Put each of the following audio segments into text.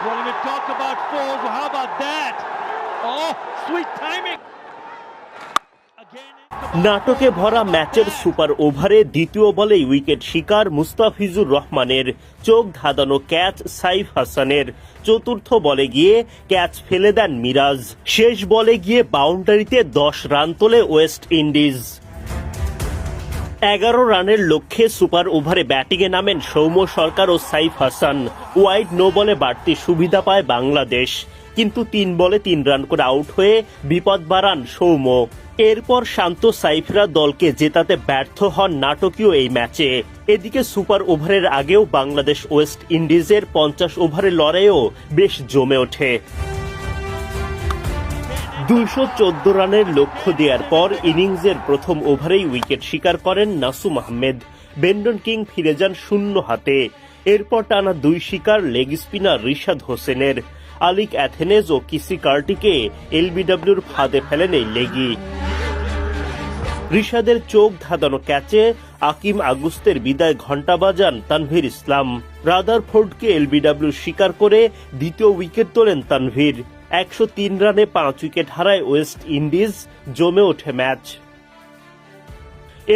Well, you talk about fours, how about that? Oh, sweet timing. নাটকে ভরা ম্যাচের super ওভারে দ্বিতীয় বলেই উইকেট শিকার মুস্তাফিজুর রহমানের চোখ ধাঁধানো ক্যাচ সাইফ হাসানের চতুর্থ বলে গিয়ে ক্যাচ ফেলে দেন মিরাজ শেষ বলে গিয়ে বাউন্ডারিতে দশ রান তোলে ওয়েস্ট ইন্ডিজ এগারো রানের লক্ষ্যে সুপার ওভারে ব্যাটিংয়ে নামেন সৌম্য সরকার ও সাইফ হাসান। ওয়াইড নো বলে বাড়তি সুবিধা পায় বাংলাদেশ। কিন্তু তিন বলে তিন রান করে আউট হয়ে বিপদ বাড়ান সৌম্য। এরপর শান্ত সাইফরা দলকে জেতাতে ব্যর্থ হন নাটকীয় এই ম্যাচে। এদিকে সুপার ওভারের আগেও বাংলাদেশ ওয়েস্ট ইন্ডিজের পঞ্চাশ ওভারের লড়াইও বেশ জমে ওঠে। দুইশো চোদ্দ রানের লক্ষ্য দেওয়ার পর ইনিংসের প্রথম ওভারেই উইকেট শিকার করেন নাসুম আহমেদ। বেন্ডন কিং ফিরে যান শূন্য হাতে। এরপর টানা দুই শিকার লেগ স্পিনার রিশাদ হোসেনের। আলিক অ্যাথেনেজ ও কিসি কার্টিকে এলবিডব্লিউর ফাঁদে ফেলেন এই লেগি। রিশাদের চোখ ধাঁধানো ক্যাচে আকিম আগুস্তের বিদায় ঘণ্টা বাজান তানভীর ইসলাম। রাদারফোর্ডকে এলবিডব্লিউ শিকার করে দ্বিতীয় উইকেট তোলেন তানভীর। একশো তিন রানে পাঁচ উইকেট হারায় ওয়েস্ট ইন্ডিজ, জমে ওঠে ম্যাচ।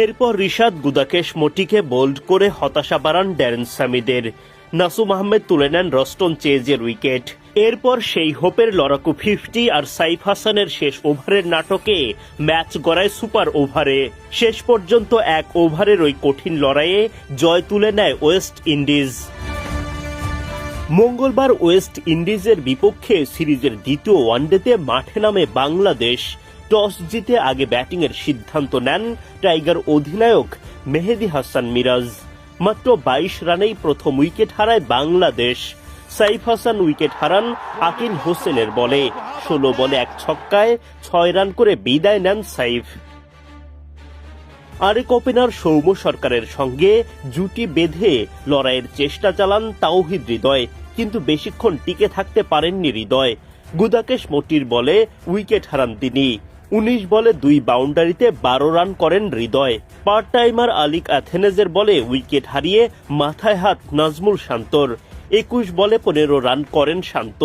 এরপর রিশাদ গুদাকেশ মটিকে বোল্ড করে হতাশা বাড়ান ড্যারেন সামিদের। নাসুম আহমেদ তুলে নেন রস্টন চেজের উইকেট। এরপর সেই হোপের লড়াকু ফিফটি আর সাইফ হাসানের শেষ ওভারের নাটকে ম্যাচ গড়ায় সুপার ওভারে। শেষ পর্যন্ত এক ওভারের ওই কঠিন লড়াইয়ে জয় তুলে নেয় ওয়েস্ট ইন্ডিজ। মঙ্গলবার ওয়েস্ট ইন্ডিজের বিপক্ষে সিরিজের দ্বিতীয় ওয়ানডেতে মাঠে নামে বাংলাদেশ। টস জিতে আগে ব্যাটিংয়ের সিদ্ধান্ত নেন টাইগার অধিনায়ক মেহেদি হাসান মিরাজ। মাত্র বাইশ রানেই প্রথম উইকেট হারায় বাংলাদেশ। সাইফ হাসান উইকেট হারান আকিন হোসেনের বলে। ষোলো বলে এক ছক্কায় ছয় রান করে বিদায় নেন সাইফ। আরেক ওপেনার সৌম্য সরকারের সঙ্গে জুটি বেঁধে লড়াইয়ের চেষ্টা চালান তাওহিদ হৃদয়, কিন্তু বেশিক্ষণ টিকে থাকতে পারেননি হৃদয়। গুদাকেশ মটির বলে উইকেট হারান তিনি। উনিশ বলে দুই বাউন্ডারিতে বারো রান করেন হৃদয়। পার্ট টাইমার আলিক অ্যাথেনেজের বলে উইকেট হারিয়ে মাথায় হাত নাজমুল শান্তর। একুশ বলে পনেরো রান করেন শান্ত।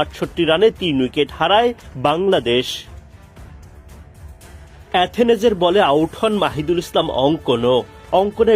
আটষট্টি রানে তিন উইকেট হারায় বাংলাদেশ। অ্যাথেনেজের বলে আউট হন মাহিদুল ইসলাম অঙ্কনও। অঙ্কনে